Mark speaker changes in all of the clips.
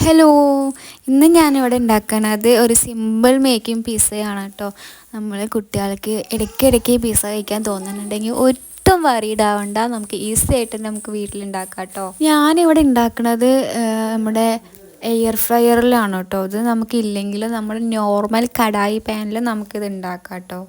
Speaker 1: Hello ഇന്ന് ഞാനിവിടെ ഉണ്ടാക്കുന്നത് ഒരു സിമ്പിൾ മേക്കിംഗ് പിസയാണ് കേട്ടോ നമ്മൾ കുട്ടികൾക്ക് ഇടയ്ക്കിടയ്ക്ക് പിസ കഴിക്കാൻ തോന്നുന്നുണ്ടെങ്കിൽ ഒട്ടും വറീഡ് ആവണ്ട നമുക്ക് ഈസി ആയിട്ട് നമുക്ക് വീട്ടിലുണ്ടാക്കാം കേട്ടോ ഞാനിവിടെ ഉണ്ടാക്കുന്നത് നമ്മുടെ എയർ ഫ്രയറിലാണ് കേട്ടോ ഇത് നമുക്കില്ലെങ്കിൽ നമ്മൾ നോർമൽ കടായി പാനിൽ നമുക്കിത് ഉണ്ടാക്കാം കേട്ടോ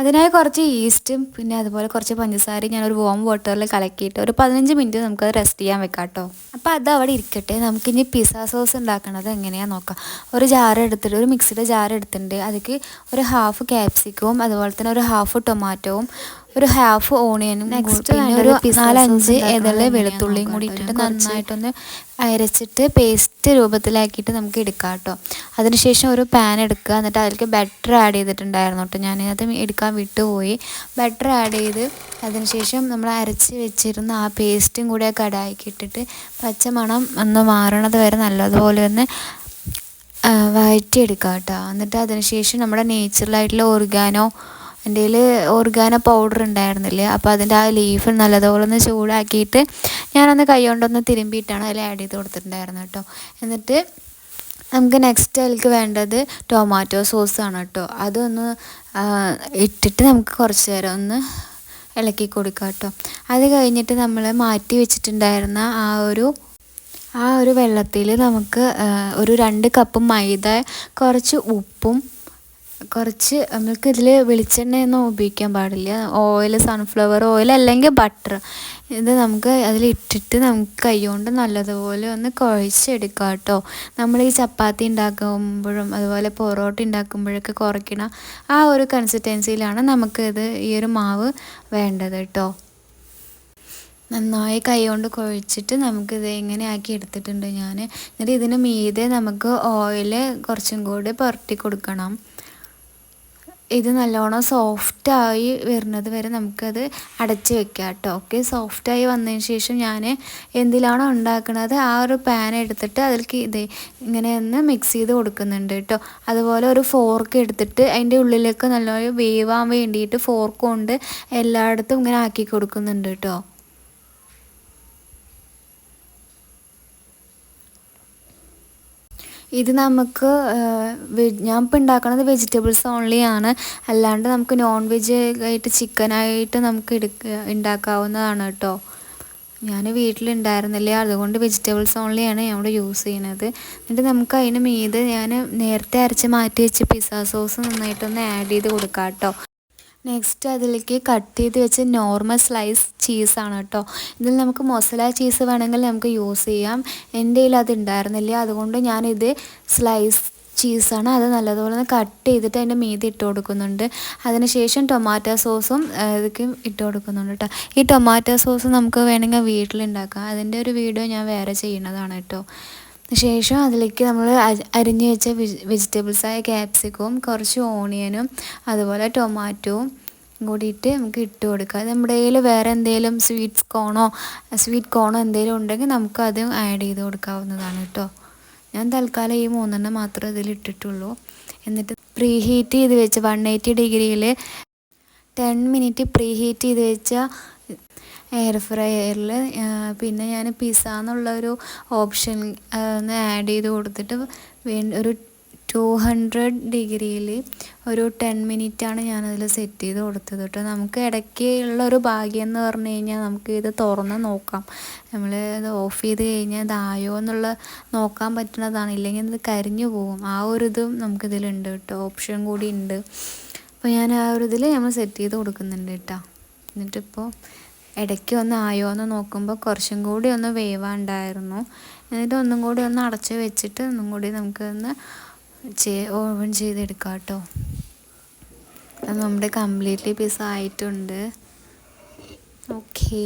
Speaker 1: അതിനായി കുറച്ച് ഈസ്റ്റും പിന്നെ അതുപോലെ കുറച്ച് പഞ്ചസാരയും ഞാനൊരു വോം വാട്ടറിൽ കലക്കിയിട്ട് ഒരു പതിനഞ്ച് മിനിറ്റ് നമുക്കത് റെസ്റ്റ് ചെയ്യാൻ വെക്കാം കേട്ടോ അപ്പോൾ അത് അവിടെ ഇരിക്കട്ടെ. നമുക്കിനി പിസ്സ സോസ് ഉണ്ടാക്കണത് എങ്ങനെയാണെന്ന് നോക്കാം. ഒരു ജാർ എടുത്തിട്ട് ഒരു മിക്സിയുടെ ജാർ എടുത്തിട്ടുണ്ട്. അതിലേക്ക് ഒരു ഹാഫ് ക്യാപ്സിക്കവും അതുപോലെ തന്നെ ഒരു ഹാഫ് ടൊമാറ്റോവും ഒരു ഹാഫ് ഓണിയനും നെക്സ്റ്റ് ഒരു നാലഞ്ച് ഏതള വെളുത്തുള്ളിയും കൂടി ഇട്ടിട്ട് നന്നായിട്ടൊന്ന് അരച്ചിട്ട് പേസ്റ്റ് രൂപത്തിലാക്കിയിട്ട് നമുക്ക് എടുക്കാം കേട്ടോ. അതിനുശേഷം ഒരു പാൻ എടുക്കുക. എന്നിട്ട് അതിലേക്ക് ബട്ടർ ആഡ് ചെയ്തിട്ടുണ്ടായിരുന്നു കേട്ടോ. ഞാൻ അത് എടുക്കാൻ വിട്ടുപോയി. ബട്ടർ ആഡ് ചെയ്ത് അതിനുശേഷം നമ്മൾ അരച്ച് വെച്ചിരുന്ന ആ പേസ്റ്റും കൂടി ആ കടായിക്ക് ഇട്ടിട്ട് പച്ചമണം ഒന്ന് മാറണത് വരെ നല്ലതുപോലെ ഒന്ന് വഴറ്റിയെടുക്കാം കേട്ടോ. എന്നിട്ട് അതിനുശേഷം നമ്മുടെ നേച്ചുറലായിട്ടുള്ള ഓർഗാനോ എന്റെ കയ്യിൽ ഓർഗാന പൗഡർ ഉണ്ടായിരുന്നില്ലേ? അപ്പോൾ അതിന്റെ ആ ലീഫ് നല്ലതുപോലെ ഒന്ന് ചൂടാക്കിയിട്ട് ഞാനൊന്ന് കൈ കൊണ്ടൊന്ന് തിരുമ്പിയിട്ടാണ് അതിൽ ആഡ് ചെയ്ത് കൊടുത്തിട്ടുണ്ടായിരുന്നു കേട്ടോ എന്നിട്ട് നമുക്ക് നെക്സ്റ്റ് അതിലേക്ക് വേണ്ടത് ടൊമാറ്റോ സോസ് ആണ് കേട്ടോ അതൊന്ന് ഇട്ടിട്ട് നമുക്ക് കുറച്ച് നേരം ഒന്ന് ഇളക്കി കൊടുക്കാം കേട്ടോ അത് കഴിഞ്ഞിട്ട് നമ്മൾ മാറ്റി വെച്ചിട്ടുണ്ടായിരുന്ന ആ ഒരു ആ ഒരു വെള്ളത്തിൽ നമുക്ക് ഒരു രണ്ട് കപ്പ് മൈദ കുറച്ച് ഉപ്പും കുറച്ച് നമുക്ക് ഇതിൽ വെളിച്ചെണ്ണയൊന്നും ഉപയോഗിക്കാൻ പാടില്ല. ഓയിൽ സൺഫ്ലവർ ഓയിൽ അല്ലെങ്കിൽ ബട്ടർ ഇത് നമുക്ക് അതിലിട്ടിട്ട് നമുക്ക് കൈകൊണ്ട് നല്ലതുപോലെ ഒന്ന് കുഴച്ചെടുക്കാം കേട്ടോ. നമ്മൾ ഈ ചപ്പാത്തി ഉണ്ടാക്കുമ്പോഴും അതുപോലെ പൊറോട്ട ഉണ്ടാക്കുമ്പോഴൊക്കെ കുറയ്ക്കണ ആ ഒരു കൺസിസ്റ്റൻസിയിലാണ് ഇത് ഈ ഒരു മാവ് വേണ്ടത് കേട്ടോ. നന്നായി കൈ കൊണ്ട് കുഴച്ചിട്ട് നമുക്കിത് എങ്ങനെ ആക്കി എടുത്തിട്ടുണ്ട് ഞാൻ എന്നിട്ട് ഇതിന് മീതെ നമുക്ക് ഓയിൽ കുറച്ചും കൂടി പുരട്ടി കൊടുക്കണം. ഇത് നല്ലോണം സോഫ്റ്റായി വരുന്നത് വരെ നമുക്കത് അടച്ച് വെക്കാം കേട്ടോ ഓക്കെ സോഫ്റ്റായി വന്നതിന് ശേഷം ഞാൻ എന്തിലാണോ ഉണ്ടാക്കുന്നത് ആ ഒരു പാൻ എടുത്തിട്ട് അതിലേക്ക് ഇത് ഇങ്ങനെ ഒന്ന് മിക്സ് ചെയ്ത് കൊടുക്കുന്നുണ്ട് കേട്ടോ അതുപോലെ ഒരു ഫോർക്ക് എടുത്തിട്ട് അതിന്റെ ഉള്ളിലേക്ക് നല്ലോണം വേവാൻ വേണ്ടിയിട്ട് ഫോർക്ക് കൊണ്ട് എല്ലായിടത്തും ഇങ്ങനെ ആക്കി കൊടുക്കുന്നുണ്ട് കേട്ടോ ഇത് നമുക്ക് ഞാൻ ഇപ്പോൾ ഉണ്ടാക്കുന്നത് വെജിറ്റബിൾസ് ഓൺലി ആണ്. അല്ലാണ്ട് നമുക്ക് നോൺ വെജ് ആയിട്ട് ചിക്കനായിട്ട് നമുക്ക് എടുക്ക ഉണ്ടാക്കാവുന്നതാണ് കേട്ടോ ഞാൻ വീട്ടിലുണ്ടായിരുന്നില്ല അതുകൊണ്ട് വെജിറ്റബിൾസ് ഓൺലിയാണ് ഞാൻ ഇവിടെ യൂസ് ചെയ്യുന്നത് എന്നിട്ട് നമുക്ക് അതിന് മീത് ഞാൻ നേരത്തെ അരച്ച് മാറ്റി വെച്ച് പിസ്സ സോസ് നന്നായിട്ടൊന്ന് ആഡ് ചെയ്ത് കൊടുക്കാം കേട്ടോ നെക്സ്റ്റ് അതിലേക്ക് കട്ട് ചെയ്ത് വെച്ച നോർമൽ സ്ലൈസ് ചീസാണ് കേട്ടോ. ഇതിൽ നമുക്ക് മൊസല ചീസ് വേണമെങ്കിൽ നമുക്ക് യൂസ് ചെയ്യാം. എന്റെ കയ്യിൽ അത് ഉണ്ടായിരുന്നില്ല. അതുകൊണ്ട് ഞാനിത് സ്ലൈസ് ചീസാണ് അത് നല്ലതുപോലെ ഒന്ന് കട്ട് ചെയ്തിട്ട് അതിന്റെ മീതി ഇട്ട് കൊടുക്കുന്നുണ്ട്. അതിനുശേഷം ടൊമാറ്റോ സോസും ഇതൊക്കെ ഇട്ട് കൊടുക്കുന്നുണ്ട് കേട്ടോ. ഈ ടൊമാറ്റോ സോസ് നമുക്ക് വേണമെങ്കിൽ വീട്ടിലുണ്ടാക്കാം അതിന്റെ ഒരു വീഡിയോ ഞാൻ വേറെ ചെയ്യുന്നതാണ് കേട്ടോ. ശേഷം അതിലേക്ക് നമ്മൾ അരിഞ്ഞു വെച്ച വെജിറ്റബിൾസായ ക്യാപ്സിക്കവും കുറച്ച് ഓണിയനും അതുപോലെ ടൊമാറ്റോവും കൂടിയിട്ട് നമുക്ക് ഇട്ട് കൊടുക്കുക നമ്മുടെ കയ്യിൽ വേറെ എന്തെങ്കിലും സ്വീറ്റ്സ് കോണോ സ്വീറ്റ് കോണോ എന്തെങ്കിലും ഉണ്ടെങ്കിൽ നമുക്ക് അത് ആഡ് ചെയ്ത് കൊടുക്കാവുന്നതാണ് കേട്ടോ. ഞാൻ തൽക്കാലം ഈ മൂന്നെണ്ണം മാത്രമേ ഇതിൽ ഇട്ടിട്ടുള്ളൂ. എന്നിട്ട് പ്രീ ഹീറ്റ് ചെയ്ത് വെച്ച് വൺ എയ്റ്റി ഡിഗ്രിയിൽ ടെൻ മിനിറ്റ് പ്രീ ഹീറ്റ് ചെയ്ത് വെച്ച എയർ ഫ്രയറിൽ പിന്നെ ഞാൻ പിസ്സ എന്നുള്ളൊരു ഓപ്ഷൻ ഒന്ന് ആഡ് ചെയ്ത് കൊടുത്തിട്ട് ഒരു ടു ഹൺഡ്രഡ് ഡിഗ്രിയിൽ ഒരു ടെൻ മിനിറ്റാണ് ഞാനതിൽ സെറ്റ് ചെയ്ത് കൊടുത്തത് കേട്ടോ നമുക്ക് ഇടയ്ക്ക് ഉള്ളൊരു ഭാഗ്യം എന്ന് പറഞ്ഞു കഴിഞ്ഞാൽ നമുക്ക് ഇത് തുറന്ന് നോക്കാം. നമ്മൾ ഇത് ഓഫ് ചെയ്ത് കഴിഞ്ഞാൽ ഇതായോ എന്നുള്ള നോക്കാൻ പറ്റുന്നതാണ്. ഇല്ലെങ്കിൽ ഇത് കരിഞ്ഞു പോകും. ആ ഒരു ഇതും നമുക്കിതിലുണ്ട് കേട്ടോ ഓപ്ഷൻ കൂടി ഉണ്ട്. അപ്പോൾ ഞാൻ ആ ഒരു ഇതിൽ നമ്മൾ സെറ്റ് ചെയ്ത് കൊടുക്കുന്നുണ്ട് കേട്ടോ എന്നിട്ടിപ്പോൾ ഇടയ്ക്ക് ഒന്ന് ആയോ എന്ന് നോക്കുമ്പോൾ കുറച്ചും കൂടി ഒന്ന് വേവാണ്ടായിരുന്നു. എന്നിട്ട് ഒന്നും കൂടി ഒന്ന് അടച്ച് വെച്ചിട്ട് ഒന്നും കൂടി നമുക്ക് നമുക്കൊന്ന് ഓവൺ ചെയ്തെടുക്കാം കേട്ടോ. നമ്മുടെ കംപ്ലീറ്റ്ലി പീസ് ആയിട്ടുണ്ട്. ഓക്കേ